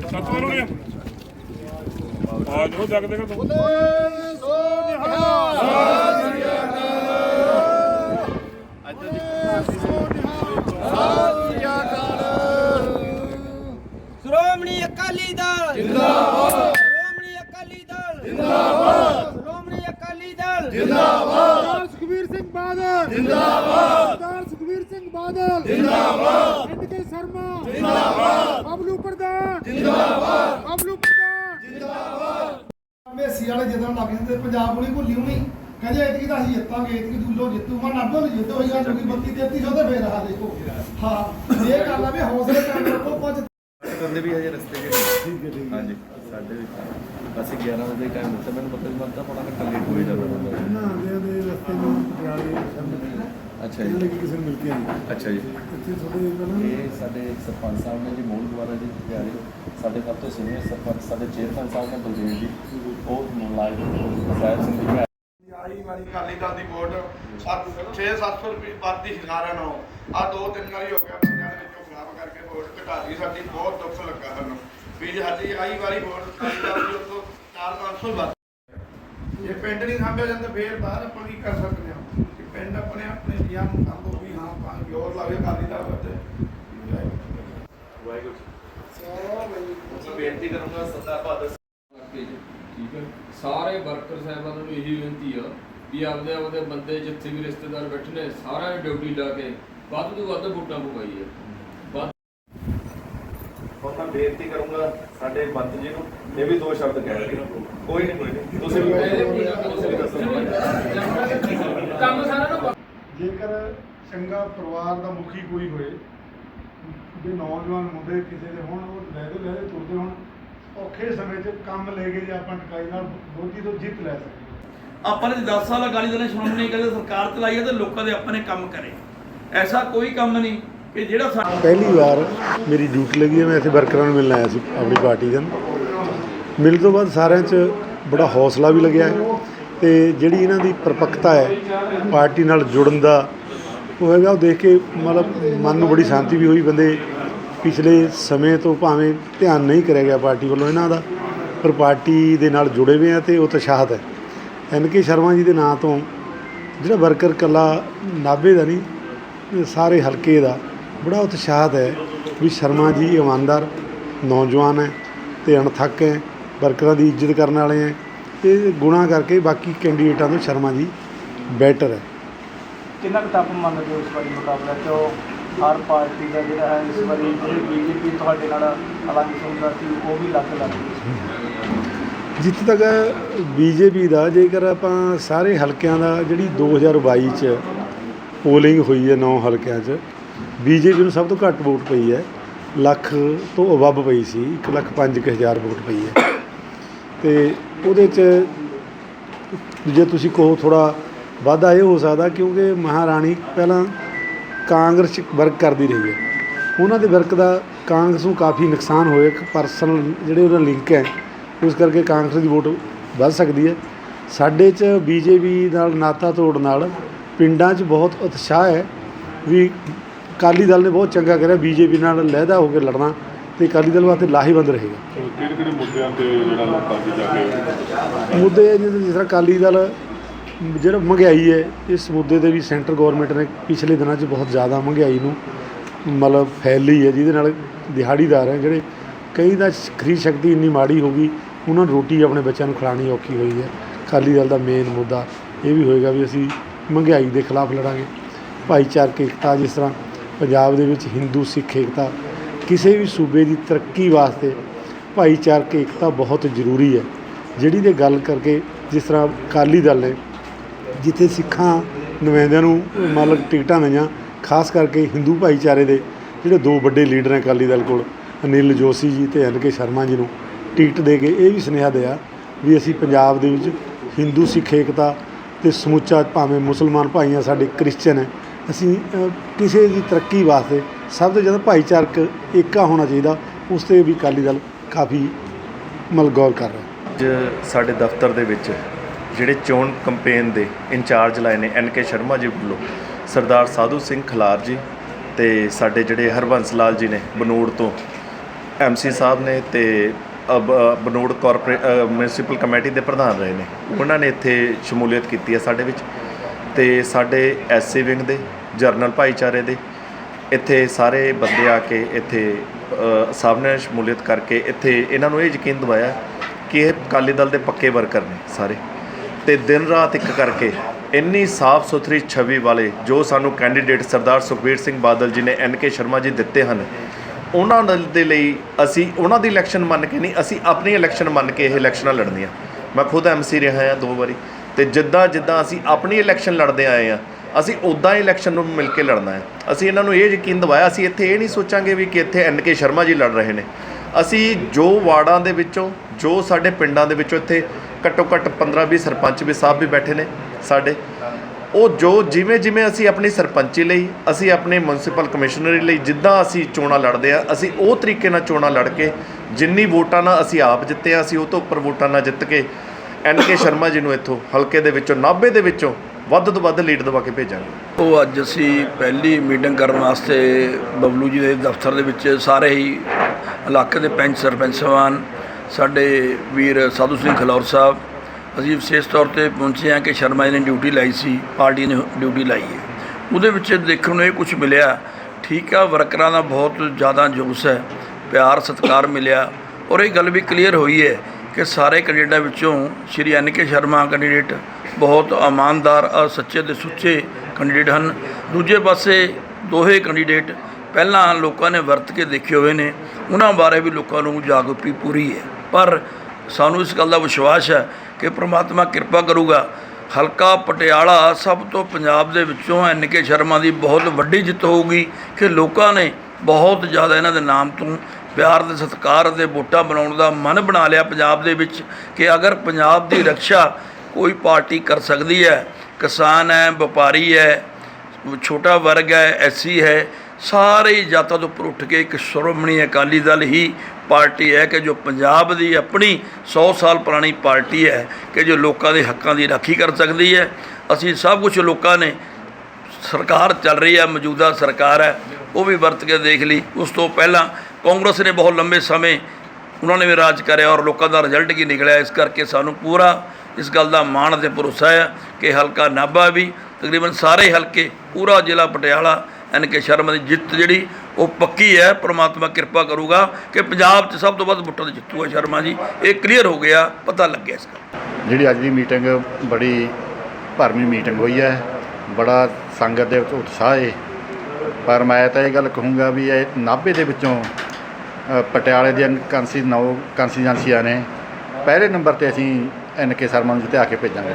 ਸੱਤ ਵਾਰ ਹੋ ਗਿਆ ਆ ਜੋ ਜਗ ਦੇਗਾ ਤੂੰ ਸ਼੍ਰੋਮਣੀ ਅਕਾਲੀ ਦਲ। ਜਿੰਦਾਬਾਦ ਸ਼੍ਰੋਮਣੀ ਅਕਾਲੀ ਦਲ। ਜਿੰਦਾਬਾਦ ਸ਼੍ਰੋਮਣੀ ਅਕਾਲੀ ਦਲ। ਸਰਦਾਰ ਸੁਖਬੀਰ ਸਿੰਘ ਬਾਦਲ। ਜਿੰਦਾਬਾਦ। ਸਰਦਾਰ ਸੁਖਬੀਰ ਸਿੰਘ ਬਾਦਲ। ਜਿੰਦਾਬਾਦ। ਐਨ ਕੇ ਸ਼ਰਮਾ। ਜਿੰਦਾਬਾਦ। ਬਬਲੂ ਪ੍ਰਧਾਨ। ਜਿੰਦਾਬਾਦ। ਬਬਲੂ ਪ੍ਰਧਾਨ। ਮੇਸੀ ਵਾਲੇ ਜਦੋਂ ਲੱਗ ਜਾਂਦੇ ਪੰਜਾਬ ਵਾਲੀ ਭੁੱਲੀ ਹੋਣੀ। ਕਹਿੰਦੇ ਇਤਕੀ ਤਾਂ ਅਸੀਂ ਜਿੱਤਾਂਗੇ ਇਤਕੀ ਦੂਲੋ ਜਿੱਤੂ। ਮੈਂ ਨਾਭੇ ਨੂੰ ਜਿੱਤ ਹੋਈ ਗੱਲ ਹੋਈ 32 3300 ਤੇ ਫੇਰ ਆ ਦੇਖੋ। ਹਾਂ ਇਹ ਗੱਲ ਆ ਵੀ ਹੌਸਲੇ ਕਰ ਰੱਖੋ ਕੁਝ ਕਰਦੇ ਵੀ ਹਜੇ ਰਸਤੇ ਦੇ। ਠੀਕ ਹੈ ਠੀਕ ਹਾਂਜੀ ਸਾਡੇ ਅਸੀਂ 11 ਵਜੇ ਟਾਈਮ ਦਿੱਤਾ ਮੈਨੂੰ ਪਤਾ ਨਹੀਂ ਲੱਗਦਾ ਪੜਾ ਘੰਟਾ ਲੇਟ ਹੋ ਹੀ ਜਾਂਦਾ ਨਾ ਦੇ ਦੇ ਰਸਤੇ ਨੂੰ ਪਟਿਆਲੇ ਸਾਹਮਣੇ ਅੱਛਾ ਜੀ। ਨੇ ਕਿਸੇ ਨੂੰ ਮਿਲ ਕੇ ਆਏ ਅੱਛਾ ਜੀ। ਇੱਥੇ ਤੁਹਾਡੇ ਪਹਿਲਾਂ ਇਹ ਸਾਡੇ ਸਰਪੰਚ ਸਾਹਿਬ ਨੇ ਜੀ ਮੂਲ ਦੁਆਰਾ ਜੀ ਪਿਆਰੇ ਸਾਡੇ ਸਭ ਤੋਂ ਸੀਨੀਅਰ ਸਰਪੰਚ ਸਾਡੇ ਚੇਅਰਮੈਨ ਸਾਹਿਬ ਨੇ ਬਲਦੇਵ ਜੀ ਉਹ ਮੁਲਾਜ਼ਮ ਸਾਹਿਬ ਸਿੰਘ ਜੀ ਆਈ ਵਾਰੀ ਕਾਲੀ ਦਲ ਦੀ ਵੋਟ 6-700 ਰੁਪਏ ਵੱਧਦੀ ਸਰਕਾਰਾਂ ਨੂੰ। ਆ ਦੋ ਤਿੰਨ ਵਾਰੀ ਹੋ ਗਿਆ ਬੰਦਿਆਂ ਦੇ ਵਿੱਚੋਂ ਖਰਾਬ ਕਰਕੇ ਵੋਟ ਘਟਾ ਲਈ ਸਾਡੀ ਬਹੁਤ ਦੁੱਖ ਲੱਗਾ ਸਾਨੂੰ। ਵੀ ਜੇ ਸਾਡੀ ਆਈ ਵਾਰੀ ਵੋਟ ਕਾਲੀ ਦਲ ਦੀ ਉੱਤੋਂ 4-500 ਵੱਧ। ਜੇ ਪਿੰਡ ਨਹੀਂ ਸਾਂਭਿਆ ਜਾਂਦਾ ਫੇਰ ਬਾਹਰ ਆਪਾਂ ਕੀ ਕਰ ਸਕਦੇ ਹਾਂ? ਪਿੰਡ ਆਪਣੇ ਆਪਣੇ ਦੀਆਂ ਨੂੰ ਸਾਂਭੋ ਵੀ ਹਾਂ ਆਪਾਂ ਜੋਰ ਲਾਵੇ ਕਾਲੀ ਦਲ ਉੱਤੇ ਵਾਹਿਗੁਰੂ ਜੀ। ਬੇਨਤੀ ਕਰੂੰਗਾ ਸਰਦਾਰ ਬਹਾਦਰ ਠੀਕ ਹੈ। ਸਾਰੇ ਵਰਕਰ ਸਾਹਿਬਾਨਾਂ ਨੂੰ ਇਹੀ ਬੇਨਤੀ ਆ ਵੀ ਆਪਦੇ ਆਪਦੇ ਬੰਦੇ ਜਿੱਥੇ ਵੀ ਰਿਸ਼ਤੇਦਾਰ ਬੈਠੇ ਨੇ ਸਾਰਿਆਂ ਨੇ ਡਿਊਟੀ ਲਾ ਕੇ ਵੱਧ ਤੋਂ ਵੱਧ ਵੋਟਾਂ ਪਵਾਈ ਮੈਂ ਬੇਨਤੀ ਕਰੂੰਗਾ ਸਾਡੇ ਬੰਤ ਜੀ ਨੂੰ ਇਹ ਵੀ ਦੋ ਸ਼ਬਦ ਕਹਿ ਰਹੇ ਕੋਈ ਨਹੀਂ ਕੋਈ ਨਹੀਂ। ਤੁਸੀਂ ਵੀ ਤੁਸੀਂ ਵੀ ਦੱਸੋ। ਕੰਮ ਸਾਰਾ ਨਾ ਜੇਕਰ ਚੰਗਾ ਪਰਿਵਾਰ ਦਾ ਮੁਖੀ ਕੋਈ ਹੋਏ ਜੇ ਨੌਜਵਾਨ ਮੁੰਡੇ ਕਿਸੇ ਦੇ ਹੋਣ ਉਹ ਲੈ ਦੇ ਲੈ ਦੇ ਤੁਰਦੇ ਹੋਣ ਔਖੇ ਸਮੇਂ 'ਚ ਕੰਮ ਲੈ ਕੇ ਜੇ ਆਪਾਂ ਟਕਾਈ ਨਾਲ ਮੋਦੀ ਤੋਂ ਜਿੱਤ ਲੈ ਸਕਦੇ ਆਪਾਂ ਨੇ 10 ਸਾਲ ਅਕਾਲੀ ਦਲ ਨੇ ਸ਼੍ਰੋਮਣੀ ਦਲ ਸਰਕਾਰ ਚਲਾਈ ਹੈ ਤੇ ਲੋਕਾਂ ਦੇ ਆਪਣੇ ਕੰਮ ਕਰੇ। ਐਸਾ ਕੋਈ ਕੰਮ ਨਹੀਂ। ਕਿ ਜਿਹੜਾ ਸਾ ਪਹਿਲੀ ਵਾਰ ਮੇਰੀ ਡਿਊਟੀ ਲੱਗੀ ਹੈ, ਮੈਂ ਇੱਥੇ ਵਰਕਰਾਂ ਨੂੰ ਮਿਲਣ ਆਇਆ ਸੀ, ਆਪਣੀ ਪਾਰਟੀ ਦੇ ਮਿਲਣ ਤੋਂ ਬਾਅਦ ਸਾਰਿਆਂ 'ਚ ਬੜਾ ਹੌਸਲਾ ਵੀ ਲੱਗਿਆ ਹੈ ਤੇ ਜਿਹੜੀ ਇਹਨਾਂ ਦੀ ਪਰਪੱਕਤਾ ਹੈ, ਪਾਰਟੀ ਨਾਲ ਜੁੜਨ ਦਾ, ਉਹ ਹੈਗਾ, ਉਹ ਦੇਖ ਕੇ ਮਤਲਬ ਮਨ ਨੂੰ ਬੜੀ ਸ਼ਾਂਤੀ ਵੀ ਹੋਈ। ਬੰਦੇ ਪਿਛਲੇ ਸਮੇਂ ਤੋਂ ਭਾਵੇਂ ਧਿਆਨ ਨਹੀਂ ਕਰਿਆ ਗਿਆ ਪਾਰਟੀ ਵੱਲੋਂ ਇਹਨਾਂ ਦਾ, ਪਰ ਪਾਰਟੀ ਦੇ ਨਾਲ ਜੁੜੇ ਹੋਏ ਆ ਤੇ ਉਤਸ਼ਾਹਤ ਹੈ। ਐਨ ਕੇ ਸ਼ਰਮਾ ਜੀ ਦੇ ਨਾਂ ਤੋਂ ਜਿਹੜਾ ਵਰਕਰ ਕੱਲਾ ਨਾਭੇ ਦਾ ਨਹੀਂ, ਇਹ ਸਾਰੇ ਹਲਕੇ ਦਾ ਬੜਾ ਉਤਸ਼ਾਹਤ ਹੈ ਵੀ ਸ਼ਰਮਾ ਜੀ ਇਮਾਨਦਾਰ ਨੌਜਵਾਨ ਹੈ ਤੇ ਅਣਥੱਕ ਹੈ ਵਰਕਰਾਂ ਦੀ ਇੱਜ਼ਤ ਕਰਨ ਵਾਲੇ ਹੈ। ਇਹ ਗੁਣਾ ਕਰਕੇ ਬਾਕੀ ਕੈਂਡੀਡੇਟਾਂ ਤੋਂ ਸ਼ਰਮਾ ਜੀ ਬੈਟਰ ਹੈ। ਕਿੰਨਾ ਕੁ ਟੱਪ ਮੰਨਦੇ ਹੋ ਇਸ ਵਾਰੀ ਮੁਕਾਬਲਾ ਚੋਂ? ਹਰ ਪਾਰਟੀ ਦਾ ਜਿਹੜਾ ਹੈ ਇਸ ਵਾਰੀ ਜਿਹੜੀ ਬੀਜੇਪੀ ਤੁਹਾਡੇ ਨਾਲ ਅਲੱਗ ਸੁਣਦਾ ਸੀ ਉਹ ਵੀ ਲੱਗ ਲੱਗ ਜਿੱਥੇ ਤੱਕ ਬੀਜੇਪੀ ਦਾ ਜੇਕਰ ਆਪਾਂ ਸਾਰੇ ਹਲਕਿਆਂ ਦਾ ਜਿਹੜੀ 2022 ਚ ਪੋਲਿੰਗ ਹੋਈ ਹੈ 9 ਹਲਕਿਆਂ ਚ ਬੀਜੇਪੀ ਨੂੰ ਸਭ ਤੋਂ ਘੱਟ ਵੋਟ ਪਈ ਹੈ। ਲੱਖ ਤੋਂ ਅਵੱਬ ਪਈ ਸੀ 1 ਲੱਖ 5 ਹਜ਼ਾਰ ਵੋਟ ਪਈ ਹੈ। ਤੇ ਉਹਦੇ ਚ ਜੇ ਤੁਸੀਂ ਕਹੋ ਥੋੜਾ ਵਾਧਾ ਇਹ ਹੋ ਸਕਦਾ ਕਿਉਂਕਿ ਮਹਾਰਾਣੀ ਪਹਿਲਾਂ ਕਾਂਗਰਸ 'ਚ ਵਰਕ ਕਰਦੀ ਰਹੀ ਹੈ। ਉਹਨਾਂ ਦੇ ਵਰਕ ਦਾ ਕਾਂਗਰਸ ਨੂੰ ਕਾਫੀ ਨੁਕਸਾਨ ਹੋਇਆ, ਇੱਕ ਪਰਸਨਲ ਜਿਹੜੇ ਉਹਦਾ ਲਿੰਕ ਹੈ, ਉਸ ਕਰਕੇ ਕਾਂਗਰਸ ਦੀ ਵੋਟ ਵੱਧ ਸਕਦੀ ਹੈ। ਸਾਡੇ 'ਚ ਬੀਜੇਪੀ ਨਾਲ ਨਾਤਾ ਤੋੜ ਨਾਲ ਪਿੰਡਾਂ 'ਚ ਬਹੁਤ ਉਤਸ਼ਾਹ ਹੈ ਵੀ ਅਕਾਲੀ ਦਲ ਨੇ ਬਹੁਤ ਚੰਗਾ ਕਰਿਆ ਬੀਜੇਪੀ ਨਾਲ ਲਹਿਦਾ ਹੋ ਕੇ ਲੜਨਾ ਤੇ ਅਕਾਲੀ ਦਲ ਵਾਸਤੇ ਲਾਹੇਵੰਦ ਰਹੇਗਾ। ਕਿਹੜੇ ਕਿਹੜੇ ਮੁੱਦਿਆਂ ਤੇ ਜਿਹੜਾ ਲੋਕਾਂ ਦੀ ਜਾ ਕੇ ਮੁੱਦੇ ਜਿਸ ਜਿਸ ਤਰ੍ਹਾਂ ਅਕਾਲੀ ਦਲ ਜਿਹੜਾ ਮਹਿੰਗਾਈ ਹੈ ਇਸ ਮੁੱਦੇ ਤੇ ਵੀ ਸੈਂਟਰ ਗਵਰਨਮੈਂਟ ਨੇ ਪਿਛਲੇ ਦਿਨਾਂ 'ਚ ਬਹੁਤ ਜ਼ਿਆਦਾ ਮਹਿੰਗਾਈ ਨੂੰ ਮਤਲਬ ਫੈਲੀ ਹੈ ਜਿਹਦੇ ਨਾਲ ਦਿਹਾੜੀਦਾਰ ਹੈ ਜਿਹੜੇ ਕਈ ਦਾ ਖਰੀਦ ਸ਼ਕਤੀ ਇੰਨੀ ਮਾੜੀ ਹੋ ਗਈ ਉਹਨਾਂ ਨੂੰ ਰੋਟੀ ਆਪਣੇ ਬੱਚਿਆਂ ਨੂੰ ਖਿਲਾਣੀ ਔਖੀ ਹੋਈ ਹੈ। ਅਕਾਲੀ ਦਲ ਦਾ ਮੇਨ ਮੁੱਦਾ ਇਹ ਵੀ ਹੋਏਗਾ ਵੀ ਅਸੀਂ ਮਹਿੰਗਾਈ ਦੇ ਖਿਲਾਫ ਲੜਾਂਗੇ। ਭਾਈਚਾਰਕ ਏਕਤਾ ਜਿਸ ਤਰ੍ਹਾਂ ਪੰਜਾਬ ਦੇ ਵਿੱਚ ਹਿੰਦੂ, ਸਿੱਖ ਏਕਤਾ ਕਿਸੇ ਵੀ ਸੂਬੇ ਦੀ ਤਰੱਕੀ ਵਾਸਤੇ ਭਾਈਚਾਰਕ ਏਕਤਾ ਬਹੁਤ ਜ਼ਰੂਰੀ ਹੈ। ਜਿਹੜੀ ਦੇ ਗੱਲ ਕਰਕੇ ਜਿਸ ਤਰ੍ਹਾਂ ਅਕਾਲੀ ਦਲ ਨੇ ਜਿੱਥੇ ਸਿੱਖਾਂ ਨੁਮਾਇੰਦਿਆਂ ਨੂੰ ਮਤਲਬ ਟਿਕਟਾਂ ਦਈਆਂ, ਖਾਸ ਕਰਕੇ ਹਿੰਦੂ ਭਾਈਚਾਰੇ ਦੇ ਜਿਹੜੇ ਦੋ ਵੱਡੇ ਲੀਡਰ ਨੇ ਅਕਾਲੀ ਦਲ ਕੋਲ, ਅਨਿਲ ਜੋਸ਼ੀ ਜੀ ਤੇ ਐਨ ਕੇ ਸ਼ਰਮਾ ਜੀ ਨੂੰ ਟਿਕਟ ਦੇ ਕੇ ਇਹ ਵੀ ਸੁਨੇਹਾ ਦਿਆ ਵੀ ਅਸੀਂ ਪੰਜਾਬ ਦੇ ਵਿੱਚ ਹਿੰਦੂ, ਸਿੱਖ ਏਕਤਾ ਤੇ ਸਮੁੱਚਾ ਭਾਵੇਂ ਮੁਸਲਮਾਨ ਭਾਈਆਂ ਸਾਡੇ ਕ੍ਰਿਸਚਨ ਹੈ ਅਸੀਂ ਕਿਸੇ ਦੀ ਤਰੱਕੀ ਵਾਸਤੇ ਸਭ ਤੋਂ ਜ਼ਿਆਦਾ ਭਾਈਚਾਰਕ ਏਕਾ ਹੋਣਾ ਚਾਹੀਦਾ, ਉਸ ਤੇ ਵੀ ਅਕਾਲੀ ਦਲ ਕਾਫੀ ਮਤਲਬ ਗੌਰ ਕਰ ਰਿਹਾ। ਅੱਜ ਸਾਡੇ ਦਫ਼ਤਰ ਦੇ ਵਿੱਚ ਜਿਹੜੇ ਚੋਣ ਕੰਪੇਨ ਦੇ ਇੰਚਾਰਜ ਲਾਏ ਨੇ ਐਨ ਕੇ ਸ਼ਰਮਾ ਜੀ ਵੱਲੋਂ, ਸਰਦਾਰ ਸਾਧੂ ਸਿੰਘ ਖਲਾਰ ਜੀ ਤੇ ਸਾਡੇ ਜਿਹੜੇ ਹਰਬੰਸ ਲਾਲ ਜੀ ਨੇ ਬਨੂੜ ਤੋਂ ਐਮਸੀ ਸਾਹਿਬ ਨੇ ਤੇ ਅਬ- ਬਨੋੜ ਕਾਰਪੋਰੇਟ ਮਿਊਨਿਸਪਲ ਕਮੇਟੀ ਦੇ ਪ੍ਰਧਾਨ ਰਹੇ ਨੇ, ਉਹਨਾਂ ਨੇ ਇੱਥੇ ਸ਼ਮੂਲੀਅਤ ਕੀਤੀ ਹੈ ਸਾਡੇ ਵਿੱਚ। ਤੇ ਸਾਡੇ ਐਸਸੀ ਵਿੰਗ ਦੇ, ਜਰਨਲ ਭਾਈਚਾਰੇ ਦੇ, ਇੱਥੇ ਸਾਰੇ ਬੰਦੇ ਆ ਕੇ ਇੱਥੇ ਸਭ ਨੇ ਸ਼ਮੂਲੀਅਤ ਕਰਕੇ ਇੱਥੇ ਇਹਨਾਂ ਨੂੰ ਇਹ ਯਕੀਨ ਦਿਵਾਇਆ ਕਿ ਇਹ ਅਕਾਲੀ ਦਲ ਦੇ ਪੱਕੇ ਵਰਕਰ ਨੇ ਸਾਰੇ। ਤੇ ਦਿਨ ਰਾਤ ਇੱਕ ਕਰਕੇ ਇੰਨੀ ਸਾਫ਼ ਸੁਥਰੀ ਛਵੀ ਵਾਲੇ ਜੋ ਸਾਨੂੰ ਕੈਂਡੀਡੇਟ ਸਰਦਾਰ ਸੁਖਬੀਰ ਸਿੰਘ ਬਾਦਲ ਜੀ ਨੇ ਐਨ ਕੇ ਸ਼ਰਮਾ ਜੀ ਦਿੱਤੇ ਹਨ, ਉਹਨਾਂ ਨਾਲ ਦੇ ਲਈ ਅਸੀਂ, ਉਹਨਾਂ ਦੀ ਇਲੈਕਸ਼ਨ ਮੰਨ ਕੇ ਨਹੀਂ, ਅਸੀਂ ਆਪਣੀ ਇਲੈਕਸ਼ਨ ਮੰਨ ਕੇ ਇਹ ਇਲੈਕਸ਼ਨਾਂ ਲੜਨੀਆਂ। ਮੈਂ ਖੁਦ ਐਮਸੀ ਰਿਹਾ ਹਾਂ ਦੋ ਵਾਰੀ। ਤੇ ਜਿੱਦਾਂ ਜਿੱਦਾਂ ਅਸੀਂ ਆਪਣੀ ਇਲੈਕਸ਼ਨ ਲੜਦੇ ਆਏ ਆ ਅਸੀਂ ਉਦਾਂ ਹੀ ਇਲੈਕਸ਼ਨ ਨੂੰ ਮਿਲ ਕੇ ਲੜਨਾ ਹੈ। ਅਸੀਂ ਇਹਨਾਂ ਨੂੰ ਇਹ ਯਕੀਨ ਦਿਵਾਇਆ, ਅਸੀਂ ਇੱਥੇ ਇਹ ਨਹੀਂ ਸੋਚਾਂਗੇ ਵੀ ਕਿ ਇੱਥੇ ਐਨ ਕੇ ਸ਼ਰਮਾ ਜੀ ਲੜ ਰਹੇ ਨੇ। ਅਸੀਂ ਜੋ ਵਾਰਡਾਂ ਦੇ ਵਿੱਚੋਂ, ਜੋ ਸਾਡੇ ਪਿੰਡਾਂ ਦੇ ਵਿੱਚੋਂ ਇੱਥੇ ਘੱਟੋ ਘੱਟ 15 20 ਸਰਪੰਚ ਵੀ ਸਾਹਿਬ ਵੀ ਬੈਠੇ ਨੇ ਸਾਡੇ, ਉਹ ਜੋ ਜਿਵੇਂ ਜਿਵੇਂ ਅਸੀਂ ਆਪਣੀ ਸਰਪੰਚੀ ਲਈ, ਅਸੀਂ ਆਪਣੇ ਮਿਊਨਿਸਪਲ ਕਮਿਸ਼ਨਰੀ ਲਈ ਜਿੱਦਾਂ ਅਸੀਂ ਚੋਣਾਂ ਲੜਦੇ ਆ ਅਸੀਂ ਉਹ ਤਰੀਕੇ ਨਾਲ ਚੋਣਾਂ ਲੜ ਕੇ ਜਿੰਨੀ ਵੋਟਾਂ ਨਾਲ ਅਸੀਂ ਆਪ ਜਿੱਤੇ ਆ ਅਸੀਂ ਉਹ ਤੋਂ ਉੱਪਰ ਵੋਟਾਂ ਨਾਲ ਜਿੱਤ ਕੇ ਐਨ ਕੇ ਸ਼ਰਮਾ ਜੀ ਨੂੰ ਇੱਥੋਂ ਹਲਕੇ ਦੇ ਵਿੱਚੋਂ, ਨਾਭੇ ਦੇ ਵਿੱਚੋਂ ਵੱਧ ਤੋਂ ਵੱਧ ਲੀਡ ਦਵਾ ਕੇ ਭੇਜਾਂਗੇ। ਉਹ ਅੱਜ ਅਸੀਂ ਪਹਿਲੀ ਮੀਟਿੰਗ ਕਰਨ ਵਾਸਤੇ ਬਬਲੂ ਜੀ ਦੇ ਦਫ਼ਤਰ ਦੇ ਵਿੱਚ ਸਾਰੇ ਹੀ ਇਲਾਕੇ ਦੇ ਪੰਚ ਸਰਪੰਚ ਸਵਾਨ ਸਾਡੇ ਵੀਰ ਸਾਧੂ ਸਿੰਘ ਖਲੌਰ ਸਾਹਿਬ, ਅਸੀਂ ਵਿਸ਼ੇਸ਼ ਤੌਰ ਤੇ ਪਹੁੰਚੇ ਹਾਂ ਕਿ ਸ਼ਰਮਾ ਜੀ ਨੇ ਡਿਊਟੀ ਲਾਈ ਸੀ, ਪਾਰਟੀ ਨੇ ਡਿਊਟੀ ਲਾਈ ਹੈ। ਉਹਦੇ ਵਿੱਚ ਦੇਖਣ ਨੂੰ ਇਹ ਕੁਝ ਮਿਲਿਆ, ਠੀਕ ਆ, ਵਰਕਰਾਂ ਦਾ ਬਹੁਤ ਜ਼ਿਆਦਾ ਜੋਸ਼ ਹੈ, ਪਿਆਰ, ਸਤਿਕਾਰ ਮਿਲਿਆ ਔਰ ਇਹ ਗੱਲ ਵੀ ਕਲੀਅਰ ਹੋਈ ਹੈ ਕਿ ਸਾਰੇ ਕੈਂਡੀਡੇਟਾਂ ਵਿੱਚੋਂ ਸ਼੍ਰੀ ਐਨ ਕੇ ਸ਼ਰਮਾ ਕੈਂਡੀਡੇਟ ਬਹੁਤ ਇਮਾਨਦਾਰ ਔਰ ਸੱਚੇ ਤੇ ਸੁੱਚੇ ਕੈਂਡੀਡੇਟ ਹਨ। ਦੂਜੇ ਪਾਸੇ ਦੋਹੇ ਕੈਂਡੀਡੇਟ ਪਹਿਲਾਂ ਲੋਕਾਂ ਨੇ ਵਰਤ ਕੇ ਦੇਖੇ ਹੋਏ ਨੇ। ਉਹਨਾਂ ਬਾਰੇ ਵੀ ਲੋਕਾਂ ਨੂੰ ਜਾਗਰੂਕਤੀ ਪੂਰੀ ਹੈ। ਪਰ ਸਾਨੂੰ ਇਸ ਗੱਲ ਦਾ ਵਿਸ਼ਵਾਸ ਹੈ ਕਿ ਪ੍ਰਮਾਤਮਾ ਕਿਰਪਾ ਕਰੂਗਾ। ਹਲਕਾ ਪਟਿਆਲਾ ਸਭ ਤੋਂ ਪੰਜਾਬ ਦੇ ਵਿੱਚੋਂ ਐਨ ਕੇ ਸ਼ਰਮਾ ਦੀ ਬਹੁਤ ਵੱਡੀ ਜਿੱਤ ਹੋਊਗੀ ਕਿ ਲੋਕਾਂ ਨੇ ਬਹੁਤ ਜ਼ਿਆਦਾ ਇਹਨਾਂ ਦੇ ਨਾਮ ਤੋਂ ਪਿਆਰ ਦੇ ਸਤਿਕਾਰ ਅਤੇ ਵੋਟਾਂ ਬਣਾਉਣ ਦਾ ਮਨ ਬਣਾ ਲਿਆ ਪੰਜਾਬ ਦੇ ਵਿੱਚ ਕਿ ਅਗਰ ਪੰਜਾਬ ਦੀ ਰੱਖਿਆ ਕੋਈ ਪਾਰਟੀ ਕਰ ਸਕਦੀ ਹੈ, ਕਿਸਾਨ ਹੈ, ਵਪਾਰੀ ਹੈ, ਛੋਟਾ ਵਰਗ ਹੈ ਐਸੀ ਹੈ, ਸਾਰੇ ਜਾਤਾਂ ਤੋਂ ਉੱਪਰ ਉੱਠ ਕੇ ਇੱਕ ਸ਼੍ਰੋਮਣੀ ਅਕਾਲੀ ਦਲ ਹੀ ਪਾਰਟੀ ਹੈ ਕਿ ਜੋ ਪੰਜਾਬ ਦੀ ਆਪਣੀ 100 ਸਾਲ ਪੁਰਾਣੀ ਪਾਰਟੀ ਹੈ ਕਿ ਜੋ ਲੋਕਾਂ ਦੇ ਹੱਕਾਂ ਦੀ ਰਾਖੀ ਕਰ ਸਕਦੀ ਹੈ। ਅਸੀਂ ਸਭ ਕੁਝ ਲੋਕਾਂ ਨੇ ਸਰਕਾਰ ਚੱਲ ਰਹੀ ਹੈ, ਮੌਜੂਦਾ ਸਰਕਾਰ ਹੈ, ਉਹ ਵੀ ਵਰਤ ਕੇ ਦੇਖ ਲਈ। ਉਸ ਤੋਂ ਪਹਿਲਾਂ ਕਾਂਗਰਸ ਨੇ ਬਹੁਤ ਲੰਬੇ ਸਮੇਂ ਉਹਨਾਂ ਨੇ ਵੀ ਰਾਜ ਕਰਿਆ ਔਰ ਲੋਕਾਂ ਦਾ ਰਿਜ਼ਲਟ ਕੀ ਨਿਕਲਿਆ, ਇਸ ਕਰਕੇ ਸਾਨੂੰ ਪੂਰਾ ਇਸ ਗੱਲ ਦਾ ਮਾਣ ਤੇ ਭਰੋਸਾ ਹੈ ਕਿ ਹਲਕਾ ਨਾਭਾ ਵੀ ਤਕਰੀਬਨ ਸਾਰੇ ਹਲਕੇ, ਪੂਰਾ ਜ਼ਿਲ੍ਹਾ ਪਟਿਆਲਾ ਐਨ ਕੇ ਸ਼ਰਮਾ ਦੀ ਜਿੱਤ ਜਿਹੜੀ ਉਹ ਪੱਕੀ ਹੈ, ਪ੍ਰਮਾਤਮਾ ਕਿਰਪਾ ਕਰੂਗਾ ਕਿ ਪੰਜਾਬ 'ਚ ਸਭ ਤੋਂ ਵੱਧ ਵੋਟਾਂ ਦੇ ਜਿੱਤੂਗਾ ਸ਼ਰਮਾ ਜੀ। ਇਹ ਕਲੀਅਰ ਹੋ ਗਿਆ, ਪਤਾ ਲੱਗਿਆ ਇਸ ਗੱਲ ਜਿਹੜੀ ਅੱਜ ਦੀ ਮੀਟਿੰਗ ਬੜੀ ਭਰਵੀਂ ਮੀਟਿੰਗ ਹੋਈ ਹੈ, ਬੜਾ ਸੰਗਤ ਦੇ ਵਿੱਚ ਉਤਸ਼ਾਹ ਹੈ। ਪਰ ਮੈਂ ਤਾਂ ਇਹ ਗੱਲ ਕਹੂੰਗਾ ਵੀ ਇਹ ਨਾਭੇ ਦੇ ਵਿੱਚੋਂ ਪਟਿਆਲੇ ਦੀਆਂ ਕਾਂਸੀ ਨੌ ਕਾਂਸਟੀਚੁਐਂਸੀਆਂ ਨੇ ਪਹਿਲੇ ਨੰਬਰ ਤੇ ਅਸੀਂ ਐਨ ਕੇ ਸ਼ਰਮਾ ਨੂੰ ਜਿੱਤੇ ਆ ਕੇ ਭੇਜਾਂਗੇ।